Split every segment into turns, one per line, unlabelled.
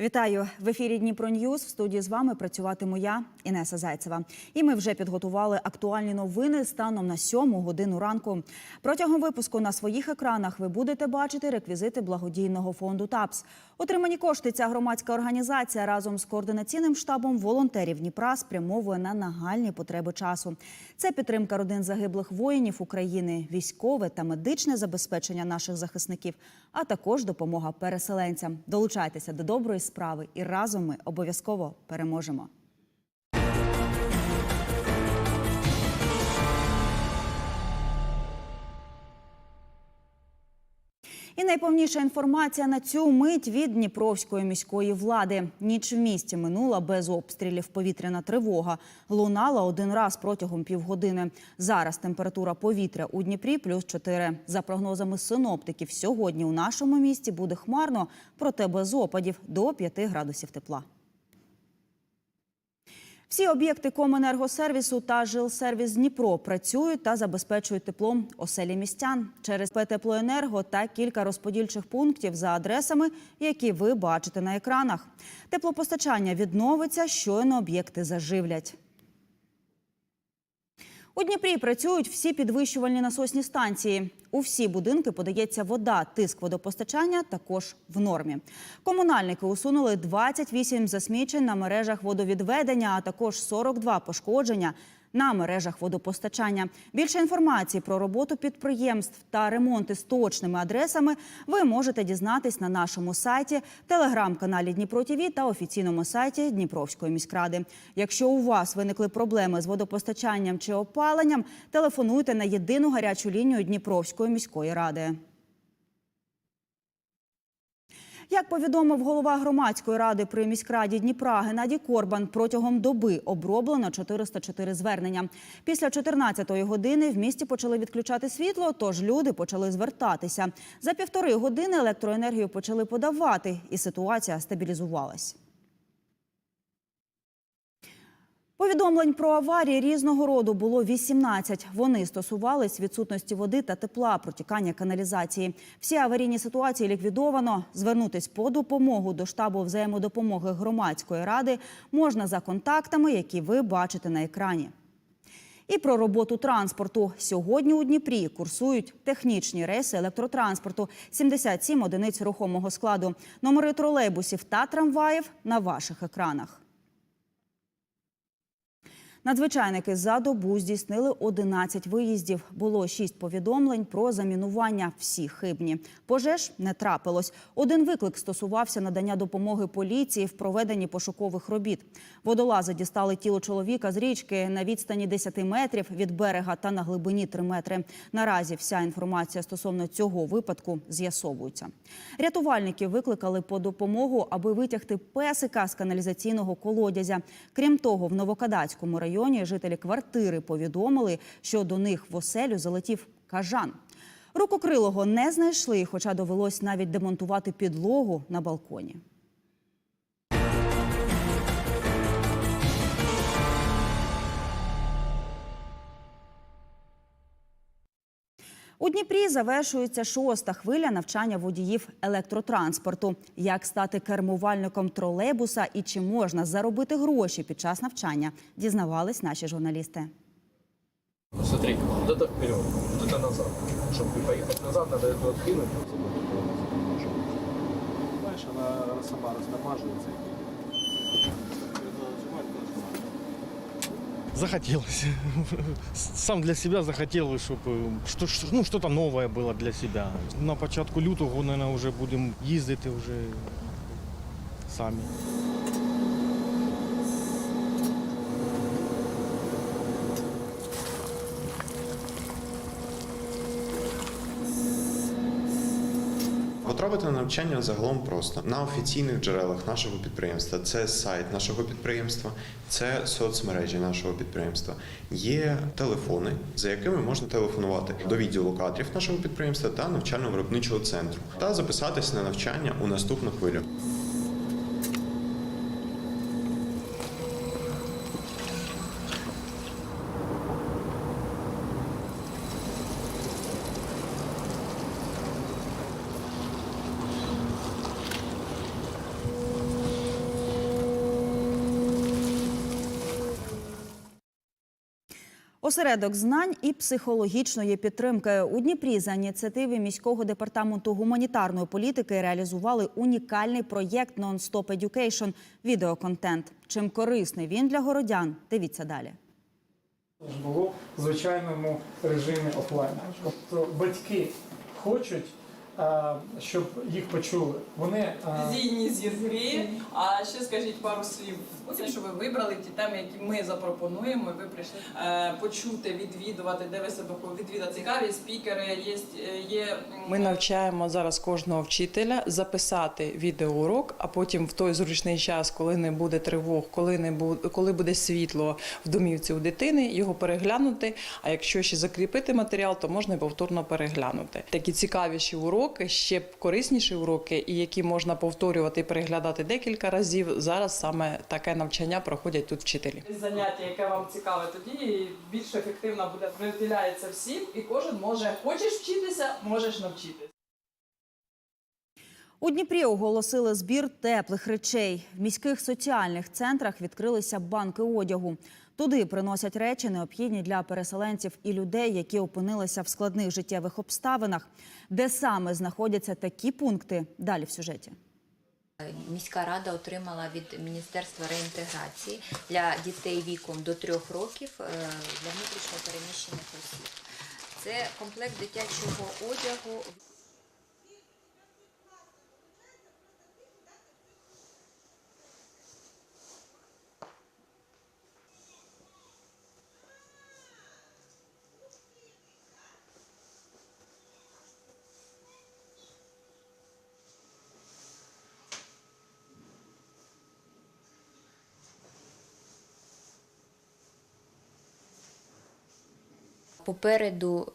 Вітаю в ефірі Дніпро Ньюз. В студії з вами працюватиму я, Інеса Зайцева. І ми вже підготували актуальні новини станом на сьому годину ранку. Протягом випуску на своїх екранах ви будете бачити реквізити благодійного фонду ТАПС. Отримані кошти ця громадська організація разом з координаційним штабом волонтерів Дніпра спрямовує на нагальні потреби часу. Це підтримка родин загиблих воїнів України, військове та медичне забезпечення наших захисників, а також допомога переселенцям. Долучайтеся до доброї справи, і разом ми обов'язково переможемо. І найповніша інформація на цю мить від Дніпровської міської влади. Ніч в місті минула без обстрілів. Повітряна тривога лунала один раз протягом півгодини. Зараз температура повітря у Дніпрі плюс 4. За прогнозами синоптиків, сьогодні у нашому місті буде хмарно, проте без опадів до 5 градусів тепла. Всі об'єкти Коменергосервісу та Жилсервіс Дніпро працюють та забезпечують теплом оселі містян через Теплоенерго та кілька розподільчих пунктів за адресами, які ви бачите на екранах. Теплопостачання відновиться, щойно об'єкти заживлять. У Дніпрі працюють всі підвищувальні насосні станції. У всі будинки подається вода. Тиск водопостачання також в нормі. Комунальники усунули 28 засмічень на мережах водовідведення, а також 42 пошкодження на мережах водопостачання. Більше інформації про роботу підприємств та ремонти з точними адресами ви можете дізнатись на нашому сайті, телеграм-каналі Дніпро ТІВІ та офіційному сайті Дніпровської міськради. Якщо у вас виникли проблеми з водопостачанням чи опаленням, телефонуйте на єдину гарячу лінію Дніпровської міської ради. Як повідомив голова громадської ради при міськраді Дніпра Геннадій Корбан, протягом доби оброблено 404 звернення. Після 14-ї години в місті почали відключати світло, тож люди почали звертатися. За півтори години електроенергію почали подавати, і ситуація стабілізувалась. Повідомлень про аварії різного роду було 18. Вони стосувались відсутності води та тепла, протікання каналізації. Всі аварійні ситуації ліквідовано. Звернутись по допомогу до штабу взаємодопомоги громадської ради можна за контактами, які ви бачите на екрані. І про роботу транспорту сьогодні у Дніпрі курсують технічні рейси електротранспорту, 77 одиниць рухомого складу, номери тролейбусів та трамваїв на ваших екранах. Надзвичайники за добу здійснили 11 виїздів. Було 6 повідомлень про замінування. Всі хибні. Пожеж не трапилось. Один виклик стосувався надання допомоги поліції в проведенні пошукових робіт. Водолази дістали тіло чоловіка з річки на відстані 10 метрів від берега та на глибині 3 метри. Наразі вся інформація стосовно цього випадку з'ясовується. Рятувальники викликали по допомогу, аби витягти песика з каналізаційного колодязя. Крім того, в Новокадацькому районі жителі квартири повідомили, що до них в оселю залетів кажан. Рукокрилого не знайшли, хоча довелось навіть демонтувати підлогу на балконі. У Дніпрі завершується шоста хвиля навчання водіїв електротранспорту. Як стати кермувальником тролейбуса і чи можна заробити гроші під час навчання, дізнавались наші журналісти.
Смотри, вот это вперед, вот это назад. Чтобы поехать назад, надо это откинуть.
Знаешь, она сама растамаживается.
Захотелось. Сам для себя захотел, щоб что- ну, что-то новое было для себя. На початку лютого, наверное, вже будемо їздити вже самі.
Потрапити на навчання загалом просто на офіційних джерелах нашого підприємства. Це сайт нашого підприємства, це соцмережі нашого підприємства. Є телефони, за якими можна телефонувати до відділу кадрів нашого підприємства та навчально-виробничого центру та записатись на навчання у наступну хвилю.
Осередок знань і психологічної підтримки у Дніпрі за ініціативи міського департаменту гуманітарної політики реалізували унікальний проєкт «Нон-стоп Едюкейшн» – відеоконтент. Чим корисний він для городян? Дивіться далі.
було в звичайному режимі офлайн. Тобто батьки хочуть, щоб їх почули. Вони
Зійні зірки. А ще скажіть пару слів. Потім, що ви вибрали ті теми, які ми запропонуємо. Ви прийшли е, почути, відвідувати, де ви себе відвідати. Цікаві спікери є. є
Ми навчаємо зараз кожного вчителя записати відеоурок, а потім в той зручний час, коли не буде тривог, коли не буде, коли буде світло в домівці у дитини, його переглянути. А якщо ще закріпити матеріал, то можна і повторно переглянути. Такі цікавіші уроки, ще корисніші уроки, і які можна повторювати і переглядати декілька разів. Зараз саме таке навчання проходять тут вчителі.
заняття, яке вам цікаве, тоді більш ефективно буде приділяється всім, і кожен може хочеш вчитися, можеш навчитися.
У Дніпрі оголосили збір теплих речей. В міських соціальних центрах відкрилися банки одягу. Туди приносять речі, необхідні для переселенців і людей, які опинилися в складних життєвих обставинах. Де саме знаходяться такі пункти? Далі в сюжеті.
Міська рада отримала від Міністерства реінтеграції для дітей віком до трьох років е, для внутрішньо переміщених осіб. Це комплект дитячого одягу. Попереду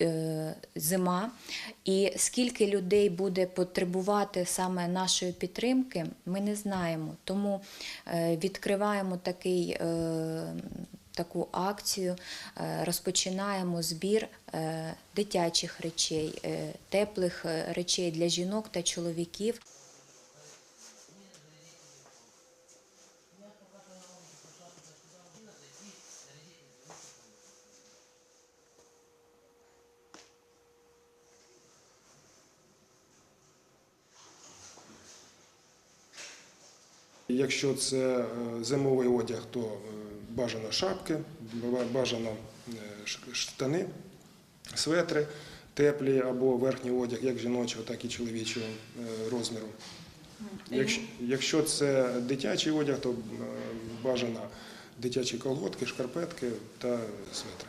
е, зима, і скільки людей буде потребувати саме нашої підтримки, ми не знаємо. Тому е, відкриваємо такий. е, Таку акцію розпочинаємо збір дитячих речей, теплих речей для жінок та чоловіків.
Якщо це е, зимовий одяг, то е, бажано шапки, бажано е, штани, светри теплі або верхній одяг, як жіночого, так і чоловічого розміру. Якщо, це дитячий одяг, то бажано дитячі колготки, шкарпетки та светри.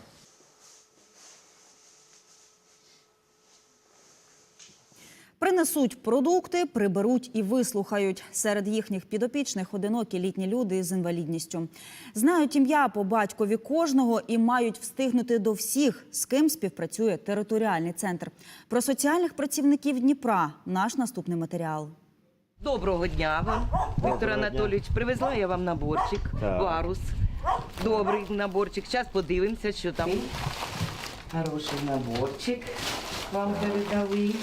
Принесуть продукти, приберуть і вислухають. Серед їхніх підопічних одинокі літні люди з інвалідністю. Знають ім'я по батькові кожного і мають встигнути до всіх, з ким співпрацює територіальний центр. Про соціальних працівників Дніпра наш наступний матеріал.
Доброго дня вам, Віктор Анатолійович. Привезла я вам наборчик, варус. Добрий наборчик. Зараз подивимося, що там. Хороший наборчик вам передали.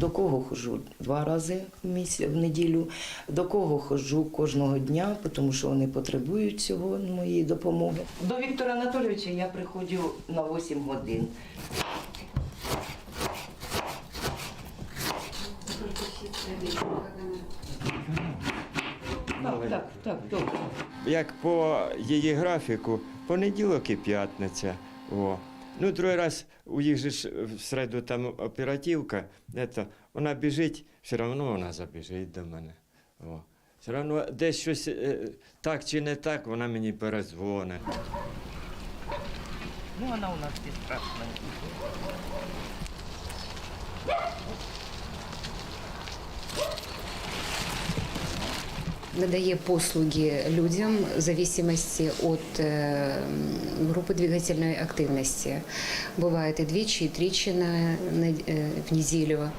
До кого ходжу два рази в місяць в неділю, до кого ходжу кожного дня, тому що вони потребують цього моєї допомоги. До Віктора Анатолійовича я приходжу на 8 годин. Так, так, так, добре.
як по її графіку, понеділок і п'ятниця. О. Ну, другий раз у їх же ж середу там оперативка, ето, вона біжить, все одно вона забіжить до мене. О. Все одно десь щось е, так чи не так, вона мені перезвонить.
Ну, вона у нас безстрашна
надає послуги людям в зависимости от э, группы двигательной активности. Бывает и двічі, и тричі на, на, э, в неделю.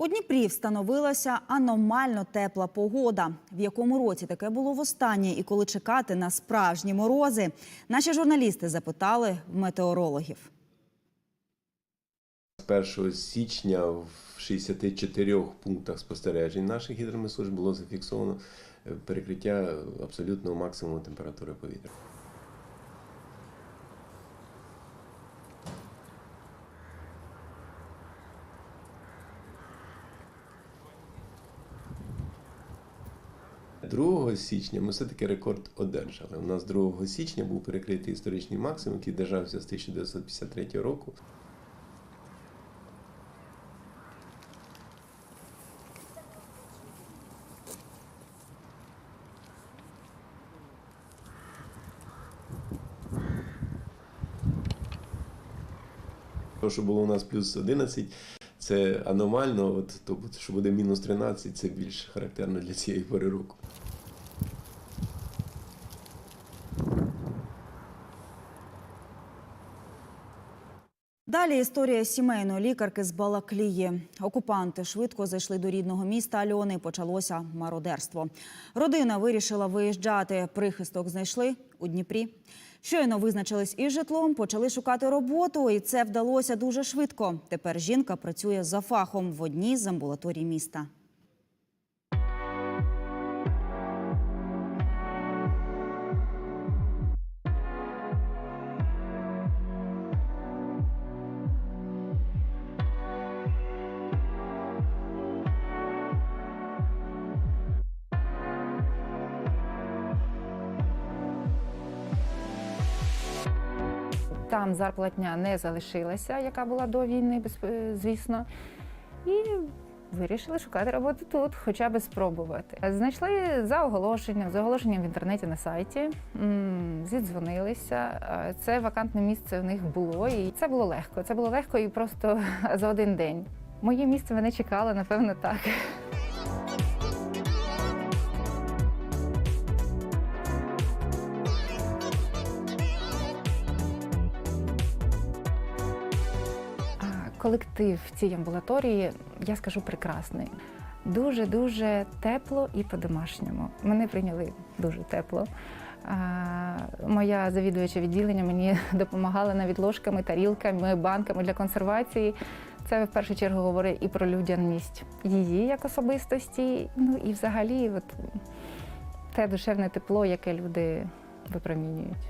У Дніпрі встановилася аномально тепла погода. В якому році таке було востаннє і коли чекати на справжні морози? Наші журналісти запитали в метеорологів.
1 січня в 64 пунктах спостережень наших гідромедслужб було зафіксовано е, перекриття абсолютного максимуму температури повітря. Другого січня ми все-таки рекорд одержали. У нас 2 січня був перекритий історичний максимум, який держався з 1953 року. То, що було у нас плюс 11, це аномально. От то, що буде мінус 13, це більш характерно для цієї пори року.
Далі історія сімейної лікарки з Балаклії. Окупанти швидко зайшли до рідного міста Альони. Почалося мародерство. Родина вирішила виїжджати. Прихисток знайшли у Дніпрі. Щойно визначились із житлом, почали шукати роботу, і це вдалося дуже швидко. Тепер жінка працює за фахом в одній з амбулаторій міста.
Там зарплатня не залишилася, яка була до війни, е, звісно. І вирішили шукати роботу тут, хоча б спробувати. Знайшли за оголошенням, за оголошенням в інтернеті на сайті, зідзвонилися. Е, Це вакантне місце в них було, і це було легко. Це було легко і просто за один день. Моє місце мене чекало, напевно, так. Колектив в цій амбулаторії, я скажу, прекрасний. Дуже дуже тепло і по-домашньому. Мене прийняли дуже тепло. Моя завідувача відділення мені допомагала навіть ложками, тарілками, банками для консервації. Це в першу чергу говорить і про людяність її як особистості, ну і взагалі от, те душевне тепло, яке люди випромінюють.